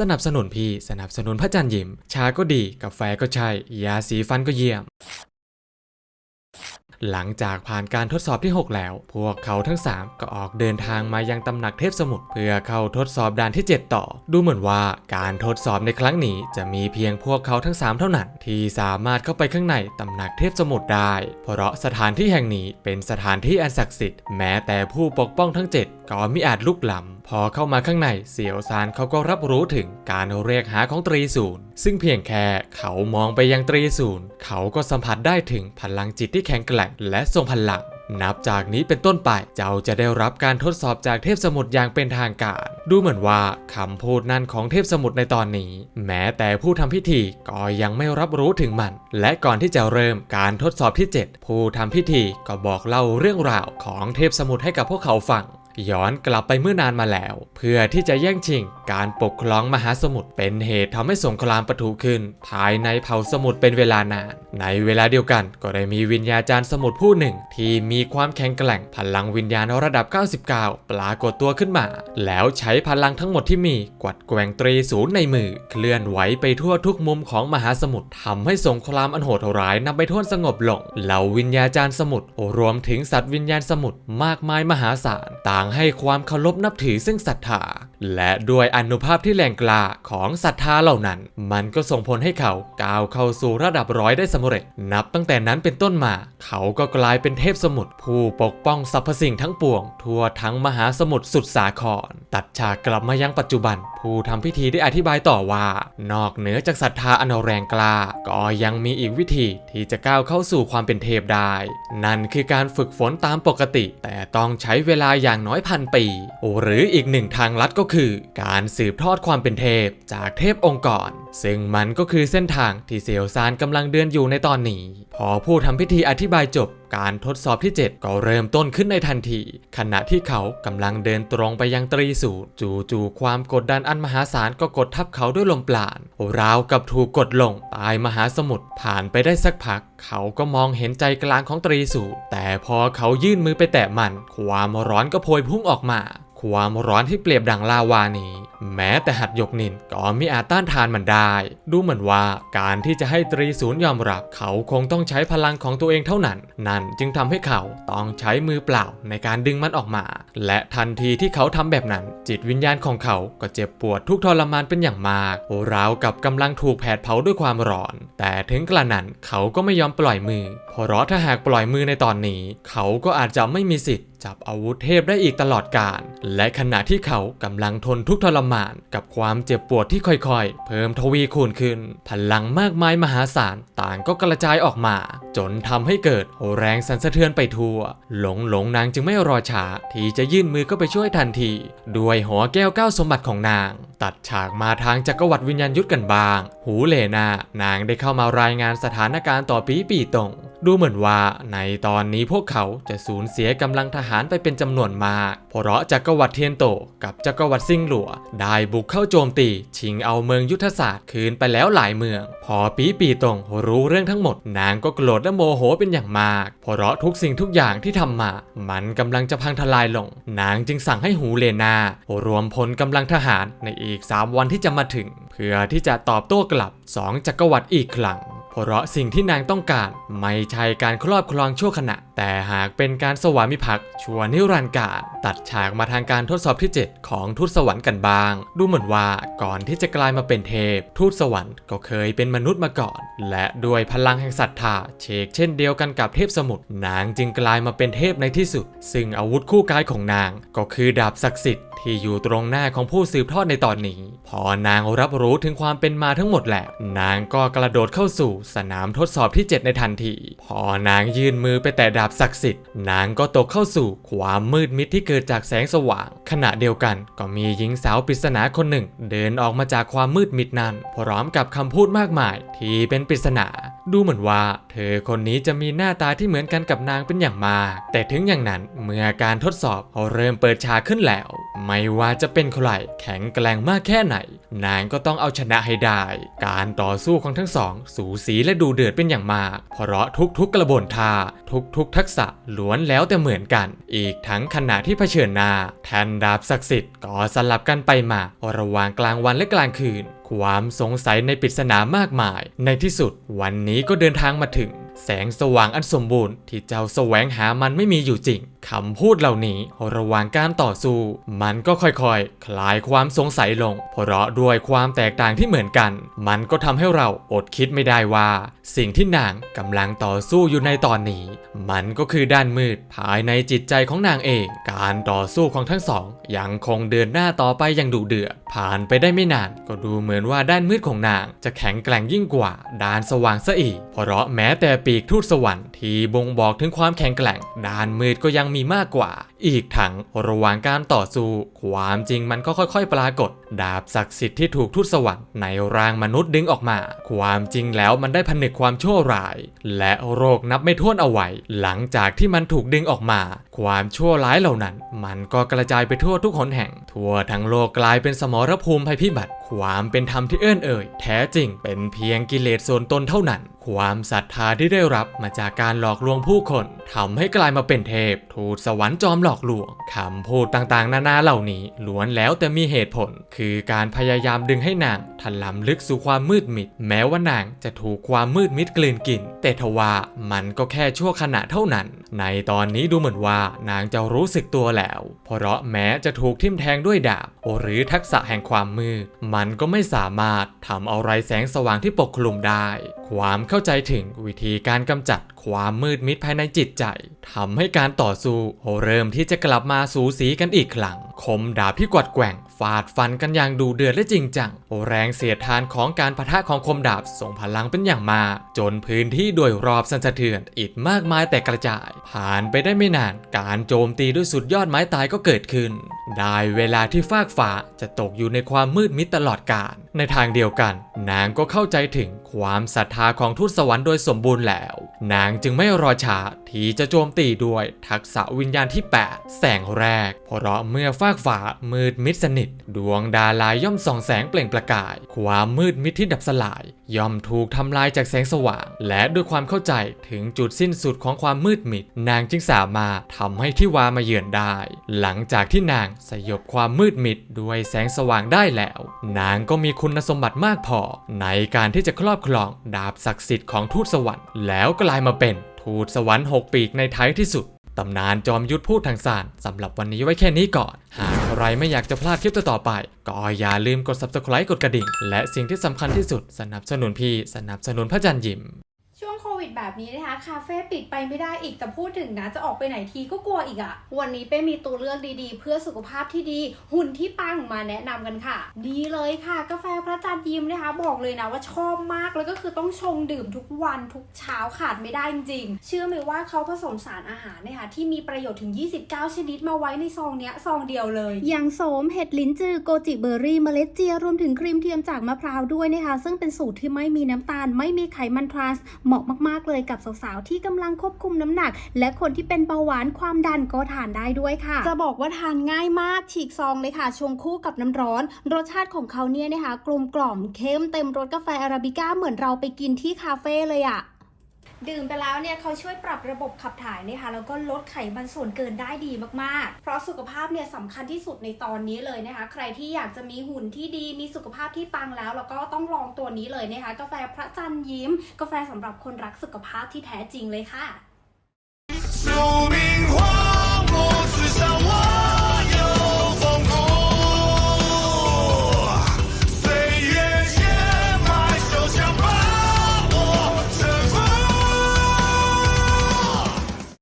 สนับสนุนพี่ สนับสนุนพระจันทร์ยิ้ม ชาก็ดี กาแฟก็ใช่ ยาสีฟันก็เยี่ยมหลังจากผ่านการทดสอบที่ 6 แล้ว พวกเขาทั้ง 3 ก็ออกเดินทางมายังตำหนักเทพสมุทรเพื่อเข้าทดสอบด่านที่ 7 ต่อ ดูเหมือนว่าการทดสอบในครั้งนี้จะมีเพียงพวกเขาทั้ง 3 เท่านั้น ที่สามารถเข้าไปข้างในตำหนักเทพสมุทรได้ เพราะสถานที่แห่งนี้เป็นสถานที่อันศักดิ์สิทธิ์แม้แต่ผู้ปกป้องทั้ง 7 ก็มิอาจลุกล้ำพอเข้ามาข้างในเสี่ยวซานเขาก็รับรู้ถึงการเรียกหาของตรีศูนย์ซึ่งเพียงแค่เขามองไปยังตรีศูนย์เขาก็สัมผัสได้ถึงพลังจิตที่แข็งแกร่งและทรงพลัง นับจากนี้เป็นต้นไปเจ้าจะได้รับการทดสอบจากเทพสมุทรอย่างเป็นทางการ ดูเหมือนว่าคำพูดนั่นของเทพสมุทรในตอนนี้ แม้แต่ผู้ทำพิธีก็ยังไม่รับรู้ถึงมัน และก่อนที่จะเริ่มการทดสอบที่ 7 ผู้ทำพิธีก็บอกเล่าเรื่องราวของเทพสมุทรให้กับพวกเขาฟัง ย้อนกลับไปเมื่อนานมาแล้ว เพื่อที่จะแย่งชิงการปกครองมหาสมุทรเป็นเหตุทำให้สงครามปะทุขึ้น ภายในเผ่าสมุทรเป็นเวลานาน ในเวลาเดียวกันก็ได้มีวิญญาจารย์สมุทรผู้หนึ่ง ที่มีความแข็งแกร่งพลังวิญญาณระดับ 99 ปรากฏตัวขึ้นมา แล้วใช้พลังทั้งหมดที่มีกวัดแกว่งตรีศูนย์ในมือ เคลื่อนไหวไปทั่วทุกมุมของมหาสมุทรทำให้สงครามอันโหดร้ายนำไปท่วสงบลงเหล่าวิญญาจารย์สมุทรรวมถึงสัตว์วิญญาณสมุทรมากมายมหาศาลต่างให้ความเคารพนับถือซึ่งศรัทธาและด้วยอนุภาพที่แรงกล้าของศรัทธาเหล่านั้น มันก็ส่งผลให้เขาก้าวเข้าสู่ระดับร้อยได้สำเร็จ นับตั้งแต่นั้นเป็นต้นมา เขาก็กลายเป็นเทพสมุทรผู้ปกป้องสรรพสิ่งทั้งปวง ทั่วทั้งมหาสมุทรสุดสาคร ตัดฉากกลับมายังปัจจุบัน ผู้ทำพิธีได้อธิบายต่อว่า นอกเหนือจากศรัทธาอันแรงกล้า ก็ยังมีอีกวิธีที่จะก้าวเข้าสู่ความเป็นเทพได้ นั่นคือการฝึกฝนตามปกติ แต่ต้องใช้เวลาอย่างน้อยพันปี หรืออีกหนึ่งทางลัดก็คือการสืบทอดความเป็นเทพจากเทพองค์กร ซึ่งมันก็คือเส้นทางที่เซียวซานกำลังเดินอยู่ในตอนนี้ พอผู้ทำพิธีอธิบายจบการทดสอบที่ 7 ก็เริ่มต้นขึ้นในทันที ขณะที่เขากำลังเดินตรงไปยังตรีสูตรจู่ๆความกดดันอันมหาศาลก็กดทับเขาด้วยลมปราณราวกับถูกกดลงตายมหาสมุทรผ่านไปได้สักพัก เขาก็มองเห็นใจกลางของตรีสูตรแต่พอเขายื่นมือไปแตะมัน ความร้อนก็โพยพุ่งออกมา ความร้อนที่เปรียบดังลาวานี้ แม้แต่หัดยกนินก็ไม่อาจต้านทานมันได้ ดูเหมือนว่าการที่จะให้ตรีศูนย์ยอมรับ เขาคงต้องใช้พลังของตัวเองเท่านั้น นั่นจึงทำให้เขาต้องใช้มือเปล่าในการดึงมันออกมา และทันทีที่เขาทำแบบนั้น จิตวิญญาณของเขาก็เจ็บปวดทุกทรมานเป็นอย่างมากราวกับกำลังถูกแผดเผาด้วยความร้อน แต่ถึงกระนั้นเขาก็ไม่ยอมปล่อยมือเพราะถ้าหากปล่อยมือในตอนนี้ เขาก็อาจจะไม่มีสิทธิ์จับอาวุธเทพได้อีกตลอดกาลและขณะที่เขากำลังทนทุกทรมานกับความเจ็บปวดที่ค่อยๆ เพิ่มทวีคูณขึ้น พลังมากมายมหาศาลต่างก็กระจายออกมา จนทำให้เกิดแรงสั่นสะเทือนไปทั่ว หลงหลงนางจึงไม่รอช้าที่จะยื่นมือเข้าไปช่วยทันที ด้วยหัวแก้วก้าสมบัติของนาง ตัดฉากมาทางจักรวรรดิวิญญาณยุทธกันบ้าง หูเลนานางได้เข้ามารายงานสถานการณ์ต่อปีปีตงดูเหมือนว่าในตอนนี้พวกเขาจะสูญเสียกำลังทหารหารไปเป็นจำนวนมาก เพราะจักรวรรดิเทียนโตกับจักรวรรดิซิงหลัว ได้บุกเข้าโจมตี ชิงเอาเมืองยุทธศาสตร์คืนไปแล้วหลายเมือง พอปีปีตงรู้เรื่องทั้งหมด นางก็โกรธและโมโหเป็นอย่างมาก เพราะทุกสิ่งทุกอย่างที่ทำมา มันกำลังจะพังทลายลง นางจึงสั่งให้หูเลนารวมพลกำลังทหารในอีก 3 วันที่จะมาถึง เพื่อที่จะตอบโต้กลับสองจักรวรรดิอีกครั้ง เพราะสิ่งที่นางต้องการไม่ใช่การครอบครองชั่วขณะ แต่หากเป็นการสวามิภักดิ์ชัวนิรันดร์การตัดฉากมาทางการทดสอบที่ 7 ของทูตสวรรค์กันบ้าง ดูเหมือนว่าก่อนที่จะกลายมาเป็นเทพ ทูตสวรรค์ก็เคยเป็นมนุษย์มาก่อน และด้วยพลังแห่งศรัทธาเชกเช่นเดียวกันกับเทพสมุทรนางจึงกลายมาเป็นเทพในที่สุด ซึ่งอาวุธคู่กายของนางก็คือดาบศักดิ์สิทธิ์ ที่อยู่ตรงหน้าของผู้สืบทอดในตอนนี้ พอนางรับรู้ถึงความเป็นมาทั้งหมดแล้วนางก็กระโดดเข้าสู่สนามทดสอบที่ 7 ในทันที พอนางยื่นมือไปแตะดาบศักดิ์สิทธิ์ นางก็ตกเข้าสู่ความมืดมิดที่เกิดจากแสงสว่าง ขณะเดียวกันก็มีหญิงสาวปริศนาคนหนึ่ง เดินออกมาจากความมืดมิดนั้น พร้อมกับคำพูดมากมาย ที่เป็นปริศนา ดูเหมือนว่า เธอคนนี้จะมีหน้าตาที่เหมือนกันกับนางเป็นอย่างมาก แต่ถึงอย่างนั้นเมื่อการทดสอบเขาเริ่มเปิดฉากขึ้นแล้ว ไม่ว่าจะเป็นใครแข็งแกร่งมากแค่ไหน นางก็ต้องเอาชนะให้ได้ การต่อสู้ของทั้งสอง สูสีและดูเดือดเป็นอย่างมาก เพราะทุกๆกระบวนท่าทุกๆทักษะล้วนแล้วแต่เหมือนกัน อีกทั้งขณะที่เผชิญหน้าแทนดาบศักดิ์สิทธิ์ก็สลับกันไปมาระหว่างกลางวันและกลางคืน ความสงสัยในปริศนามากมาย ในที่สุดวันนี้ก็เดินทางมาถึง แสงสว่างอันสมบูรณ์ที่เจ้าแสวงหามันไม่มีอยู่จริง คำพูดเหล่านี้ระหว่างการต่อสู้ มันก็ค่อยๆ คลายความสงสัยลง เพราะด้วยความแตกต่างที่เหมือนกัน มันก็ทำให้เราอดคิดไม่ได้ว่า สิ่งที่นางกำลังต่อสู้อยู่ในตอนนี้ มันก็คือด้านมืดภายในจิตใจของนางเอง การต่อสู้ของทั้งสอง ยังคงเดินหน้าต่อไปอย่างดุเดือดผ่านไปได้ไม่นาน ก็ดูเหมือนว่าด้านมืดของนาง จะแข็งแกร่งยิ่งกว่าด้านสว่างซะอีกเพราะแม้แต่ปีกทูตสวรรค์ที่บ่งบอกถึงความแข็งแกร่ง ด้านมืดก็ยังมีมากกว่า อีกทั้งระหว่างการต่อสู้ความจริงมันก็ค่อยๆ ปรากฏ ดาบศักดิ์สิทธิ์ที่ถูกทูตสวรรค์ในร่างมนุษย์ดึงออกมา ความจริงแล้วมันได้ผนึกความชั่วร้าย และโรคนับไม่ถ้วนเอาไว้ หลังจากที่มันถูกดึงออกมา ความชั่วร้ายเหล่านั้น มันก็กระจายไปทั่วทุกหนแห่ง ทั่วทั้งโลกกลายเป็นสมรภูมิภัยพิบัติ ความเป็นธรรมที่เอื้อนเอ่ย แท้จริงเป็นเพียงกิเลสส่วนตนเท่านั้น ความศรัทธาที่ได้รับมาจากการหลอกลวงผู้คนทำให้กลายมาเป็นเทพทูตสวรรค์จอมหลอกลวงคำพูดต่างๆ นานาเหล่านี้ล้วนแล้วแต่มีเหตุผล คือการพยายามดึงให้นางถลำลึกสู่ความมืดมิด แม้ว่านางจะถูกความมืดมิดกลืนกิน แต่ทว่ามันก็แค่ชั่วขณะเท่านั้นในตอนนี้ดูเหมือนว่านางจะรู้สึกตัวแล้วเพราะแม้จะถูกทิ่มแทงด้วยดาบ หรือทักษะแห่งความมืด มันก็ไม่สามารถทำเอาไรแสงสว่างที่ปกคลุมได้ ความเข้าใจถึงวิธีการกำจัดความมืดมิดภายในจิตใจทำให้การต่อสู้เริ่มที่จะกลับมาสูสีกันอีกครั้งคมดาบที่กวัดแกว่งฟาดฟันกันอย่างดูเดือดและจริงจังแรงเสียดทานของการปะทะของคมดาบส่งพลังเป็นอย่างมากจนพื้นที่โดยรอบสั่นสะเทือนอิดมากมายแต่กระจาย ผ่านไปได้ไม่นาน การโจมตีด้วยสุดยอดไม้ตายก็เกิดขึ้น ได้เวลาที่ฟากฟ้าจะตกอยู่ในความมืดมิดตลอดกาลในทางเดียวกัน นางก็เข้าใจถึงความศรัทธาของทูตสวรรค์โดยสมบูรณ์แล้ว นางจึงไม่รอช้าที่จะโจมตีด้วยทักษะวิญญาณที่ 8 แสงแรก เพราะเมื่อฟากฝามืดมิดสนิท ดวงดาลาย่อมส่องแสงเปล่งประกาย ความมืดมิดที่ดับสลายย่อมถูกทำลายจากแสงสว่าง และด้วยความเข้าใจถึงจุดสิ้นสุดของความมืดมิด นางจึงสามารถทำให้ทิวามาเยือนได้ หลังจากที่นางสยบความมืดมิดด้วยแสงสว่างได้แล้ว นางก็มีคุณสมบัติมากพอ ในการที่จะครอบครองดาบศักดิ์สิทธิ์ของทูตสวรรค์แล้วกลายมาเป็นทูตสวรรค์หกปีกในท้ายที่สุดตำนานจอมยุทธพูดทางสารสำหรับวันนี้ไว้แค่นี้ก่อนหาก ใครไม่อยากจะพลาดคลิปต่อๆไป ก็อย่าลืมกด subscribe กดกระดิ่ง และสิ่งที่สำคัญที่สุดสนับสนุนพี่สนับสนุนพระจันทร์ยิมช่วงโควิดแบบนี้นะคะ คาเฟ่ปิดไปไม่ได้อีกแต่พูดถึงนะ จะออกไปไหนทีก็กลัวอีกอะวันนี้เป้มีตัวเลือกดีๆ เพื่อสุขภาพที่ดี หุ่นที่ปังมาแนะนำกันค่ะ ดีเลยค่ะ กาแฟพระจันทร์ยิ้มนะคะ บอกเลยนะว่าชอบมากแล้วก็คือต้องชงดื่มทุกวันทุกเช้าขาดไม่ได้จริงๆ เชื่อไหมว่าเขาผสมสารอาหารนะคะที่มีประโยชน์ถึง 29 ชนิดมาไว้ในซองเนี้ยซองเดียวเลย อย่างโสมเห็ดลิ้นจือโกจิเบอร์รี่เมล็ดเจียรวมถึงครีมเทียมจากมะพร้าวด้วยนะคะซึ่งเป็นสูตรที่ไม่มีน้ำตาล ไม่มีไขมันทรานส์เหมาะมากๆ เลยกับสาวๆที่กำลังควบคุมน้ำหนัก และคนที่เป็นเบาหวานความดันก็ทานได้ด้วยค่ะ จะบอกว่าทานง่ายมากฉีกซองเลยค่ะชงคู่กับน้ำร้อน รสชาติของเขาเนี่ยนะคะกลมกล่อมเข้มเต็มรสกาแฟอาราบิก้าเหมือนเราไปกินที่คาเฟ่เลยอะ ดื่มไปแล้วเนี่ยเขาช่วยปรับระบบขับถ่ายนะคะแล้วก็ลดไขมันส่วนเกินได้ดีมากๆ เพราะสุขภาพเนี่ยสำคัญที่สุดในตอนนี้เลยนะคะ ใครที่อยากจะมีหุ่นที่ดีมีสุขภาพที่ปังแล้ว แล้วก็ต้องลองตัวนี้เลยนะคะ กาแฟพระจันทร์ยิ้ม กาแฟสำหรับคนรักสุขภาพที่แท้จริงเลยค่ะ